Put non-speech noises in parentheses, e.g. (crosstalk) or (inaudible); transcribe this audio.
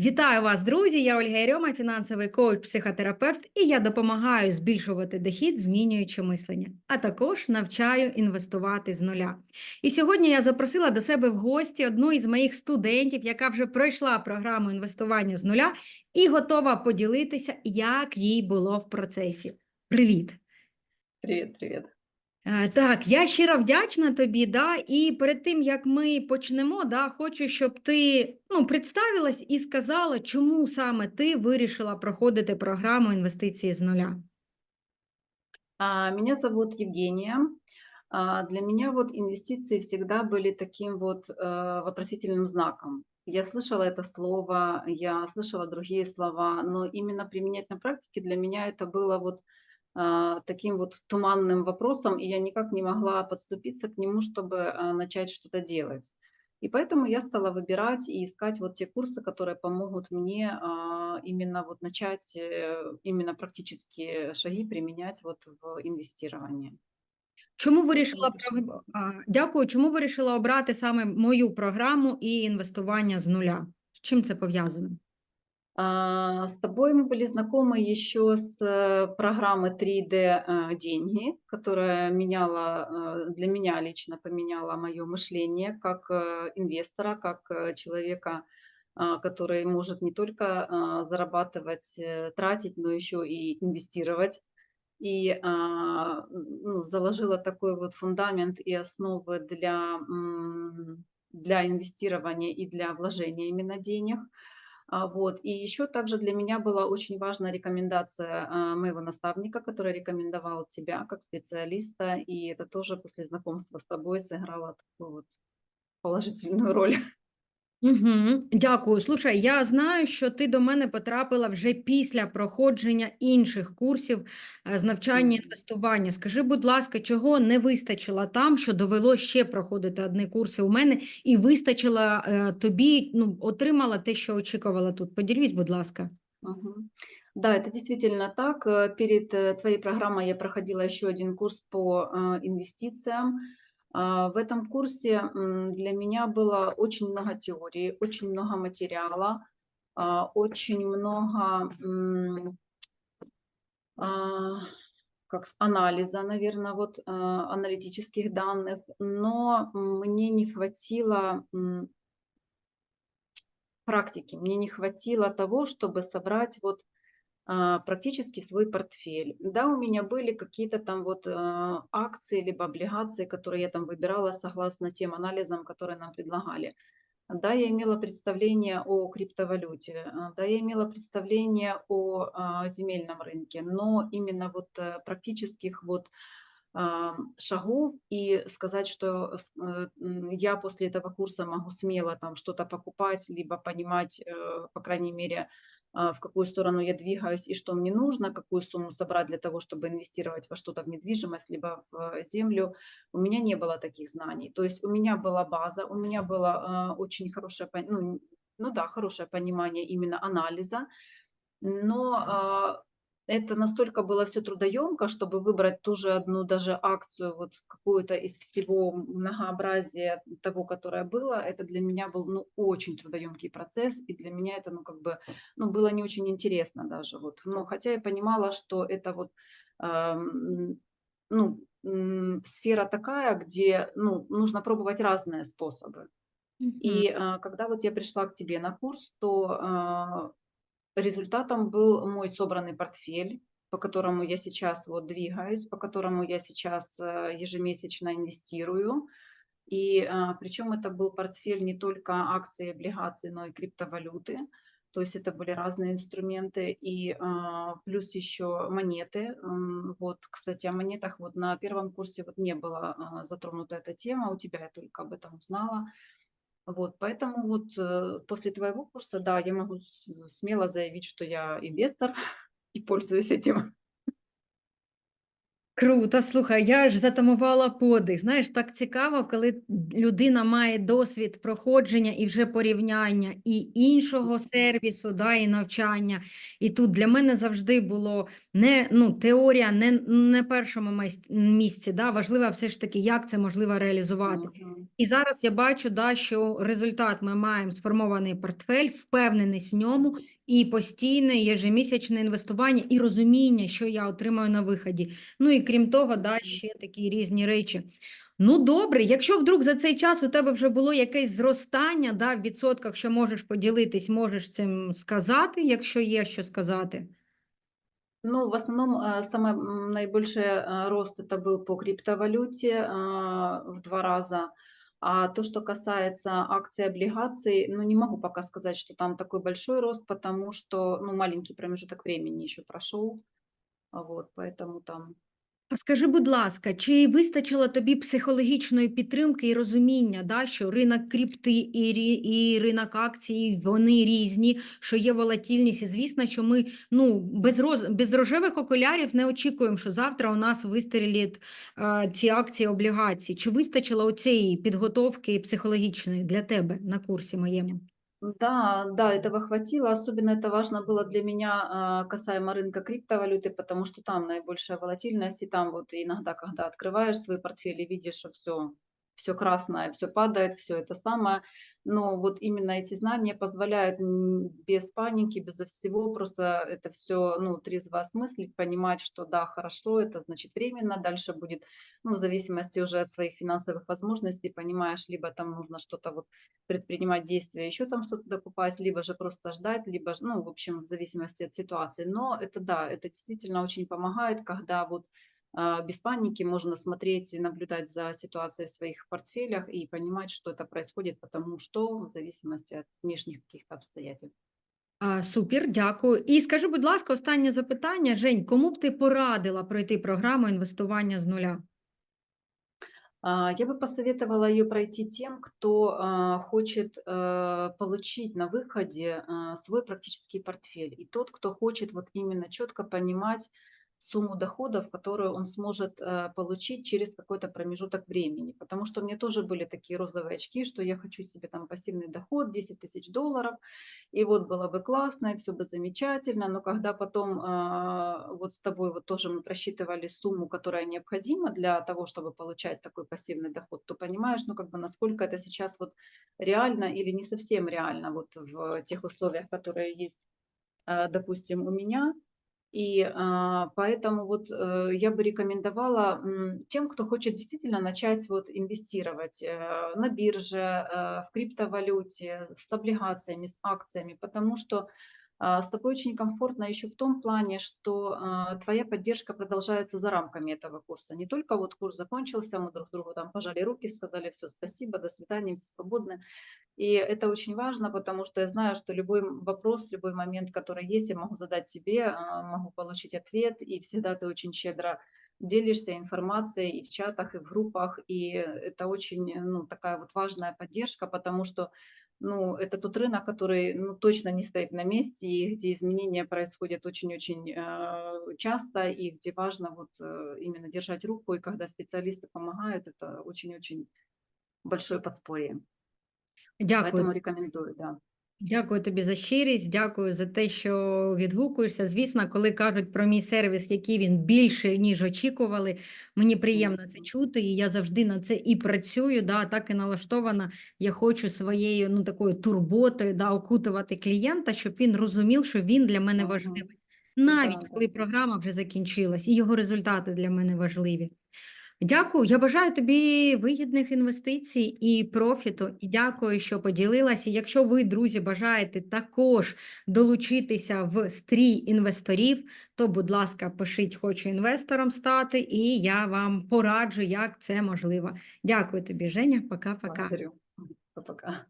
Вітаю вас, друзі! Я Ольга Єрьома, фінансовий коуч, психотерапевт, і я допомагаю збільшувати дохід, змінюючи мислення, а також навчаю інвестувати з нуля. І сьогодні я запросила до себе в гості одну із моїх студентів, яка вже пройшла програму інвестування з нуля і готова поділитися, як їй було в процесі. Привіт! Привет, привет. Е, Так, я щиро вдячна тобі, да, і перед тим як ми почнемо, да, хочу, щоб ти ну, представилась і сказала, чому саме ти вирішила проходити програму інвестиції з нуля. А, Меня зовут Евгения. А, Для меня вот инвестиции всегда были таким вот э, вопросительным знаком. Я слышала это слово, я слышала другие слова, но именно применять на практике для меня это было вот а, таким вот туманным вопросом, и я никак не могла подступиться к нему, чтобы а, начать что-то делать. И поэтому я стала выбирать и искать вот те курсы, которые помогут мне а, именно вот начать э, именно практические шаги применять вот в инвестировании. Чому Поэтому вирішила пришла. прог- а, Дякую, чому вирішила обрати саме мою програму і інвестування з нуля? З чим це пов'язано? А, С тобой мы были знакомы еще с э, программы 3D э, деньги, которая меняла, э, для меня лично поменяла мое мышление как инвестора, как человека, а, который может не только а, зарабатывать, тратить, но еще и инвестировать. И ну, заложила такой вот фундамент и основы для, для инвестирования и для вложения именно денег. А, Вот. И еще также для меня была очень важна рекомендация а, моего наставника, который рекомендовал тебя как специалиста, и это тоже после знакомства с тобой сыграло такую вот положительную роль. Угу, дякую. Слушай, я знаю, що ти до мене потрапила вже після проходження інших курсів е, з навчання Мгм. інвестування. Скажи, будь ласка, чого не вистачило там, що довело ще проходити одні курси у мене, і вистачило е, тобі, ну, отримала те, що очікувала тут. Поділись, будь ласка. Мгм. Да, это действительно так. Э, Перед э, твоей программой я проходила еще один курс по э, инвестициям. А, В этом курсе для меня было очень много теории, очень много материала, а, очень много а, как анализа, наверное, вот аналитических данных, но мне не хватило практики, мне не хватило того, чтобы собрать вот практически свой портфель. Да, у меня были какие-то там вот а, акции либо облигации, которые я там выбирала согласно тем анализам, которые нам предлагали. Да, я имела представление о криптовалюте, а, да, я имела представление о а, земельном рынке, но именно вот э, практических вот а, шагов и сказать, что э, я после этого курса могу смело там что-то покупать, либо понимать, э, по крайней мере, а, в какую сторону я двигаюсь и что мне нужно, какую сумму собрать для того, чтобы инвестировать во что-то в недвижимость, либо в э, землю. У меня не было таких знаний. То есть у меня была база, у меня было а, очень хорошее, ну, ну да, хорошее понимание именно анализа, но а, это настолько было все трудоемко, чтобы выбрать ту же одну даже акцию, вот какую-то из всего многообразия того, которое было. Это для меня был ну, очень трудоемкий процесс, и для меня это ну, как бы, ну, было не очень интересно даже. Вот. Но хотя я понимала, что это вот ам, ну, м, сфера такая, где ну, нужно пробовать разные способы. И а, когда вот я пришла к тебе на курс, то а, результатом был мой собранный портфель, по которому я сейчас вот двигаюсь, по которому я сейчас э, ежемесячно инвестирую. И а, причем это был портфель не только акций и облигаций, но и криптовалюты. То есть это были разные инструменты и а, плюс еще монеты. Вот, кстати, о монетах вот на первом курсе вот не была а, затронута эта тема, у тебя я только об этом узнала. Вот, поэтому вот э, после твоего курса, да, я могу с- смело заявить, что я инвестор (laughs) и пользуюсь этим. Круто, слухай, я ж затамувала подих. Знаєш, так цікаво, коли людина має досвід проходження і вже порівняння і іншого сервісу, да, і навчання. І тут для мене завжди було не ну, теорія не на першому місці. Да, важливо все ж таки, як це можливо реалізувати. І зараз я бачу, да, що результат ми маємо сформований портфель, впевненість в ньому і постійне єжемісячне інвестування і розуміння, що я отримаю на виході. Ну і крім того, да, ще такі різні речі. Ну, добре, якщо вдруг за цей час у тебе вже було якесь зростання, да, в відсотках, що можеш поділитись, можеш цим сказати, якщо є що сказати. Ну, в основном, э, самый м, наибольший э, рост это был по криптовалюте а, в два раза. А то, что касается акций, облигаций, ну, не могу пока сказать, что там такой большой рост, потому что, ну, маленький промежуток времени еще прошел. Вот, поэтому там скажи, будь ласка, чи вистачило тобі психологічної підтримки і розуміння, да, що ринок крипти і, рі- і ринок акцій, вони різні, що є волатильність, і звісно, що ми ну, без, роз, без рожевих окулярів не очікуємо, що завтра у нас вистрілять е, ці акції, облігації. Чи вистачило цієї підготовки психологічної для тебе на курсі моєму? Да, да, этого хватило. Особенно это важно было для меня а, касаемо рынка криптовалюты, потому что там наибольшая волатильность, и там вот иногда, когда открываешь свой портфель и видишь, что все, все красное, все падает, все это самое. Но вот именно эти знания позволяют без паники, безо всего просто это все, ну, трезво осмыслить, понимать, что да, хорошо, это значит временно, дальше будет, ну, в зависимости уже от своих финансовых возможностей, понимаешь, либо там нужно что-то вот предпринимать действия, еще там что-то докупать, либо же просто ждать, либо, ну, в общем, в зависимости от ситуации. Но это да, это действительно очень помогает, когда вот без паники можно смотреть и наблюдать за ситуацией в своих портфелях и понимать, что это происходит, потому что в зависимости от внешних каких-то обстоятельств. А, супер, дякую. І скажи, будь ласка, останнє запитання. Жень, кому б ти порадила пройти програму інвестування з нуля? А, Я бы посоветовала ее пройти тем, кто а, хочет э, получить на выходе а, свой практический портфель. И тот, кто хочет вот именно четко понимать сумму доходов, которую он сможет э, получить через какой-то промежуток времени. Потому что меня тоже были такие розовые очки, что я хочу себе там пассивный доход 10 тысяч долларов, и вот было бы классно, и все бы замечательно, но когда потом а, вот с тобой вот тоже мы просчитывали сумму, которая необходима для того, чтобы получать такой пассивный доход, то понимаешь, ну как бы насколько это сейчас вот реально или не совсем реально вот в тех условиях, которые есть, а, допустим, у меня. И а, поэтому вот э, я бы рекомендовала тем, кто хочет действительно начать вот инвестировать э, на бирже, э, в криптовалюте, с облигациями, с акциями, потому что с тобой очень комфортно еще в том плане, что а, твоя поддержка продолжается за рамками этого курса. Не только вот курс закончился, мы друг другу там пожали руки, сказали все, спасибо, до свидания, все свободны. И это очень важно, потому что я знаю, что любой вопрос, любой момент, который есть, я могу задать тебе, а, могу получить ответ, и всегда ты очень щедро делишься информацией и в чатах, и в группах, и это очень, ну, такая вот важная поддержка, потому что, ну, это тот рынок, который, ну, точно не стоит на месте, и где изменения происходят очень-очень э, часто, и где важно вот э, именно держать руку, и когда специалисты помогают, это очень-очень большое подспорье. Дякую. Поэтому рекомендую, да. Дякую тобі за щирість, дякую за те, що відгукуєшся. Звісно, коли кажуть про мій сервіс, який він більше, ніж очікували, мені приємно це чути, і я завжди на це і працюю, да, так і налаштована. Я хочу своєю ну, такою турботою да, окутувати клієнта, щоб він розумів, що він для мене важливий. Навіть коли програма вже закінчилась, і його результати для мене важливі. Дякую. Я бажаю тобі вигідних інвестицій і профіту. І дякую, що поділилася. Якщо ви, друзі, бажаєте також долучитися в стрій інвесторів, то, будь ласка, пишіть, хочу інвестором стати, і я вам пораджу, як це можливо. Дякую тобі, Женя. Пока-пока. Благодарю. Пока-пока.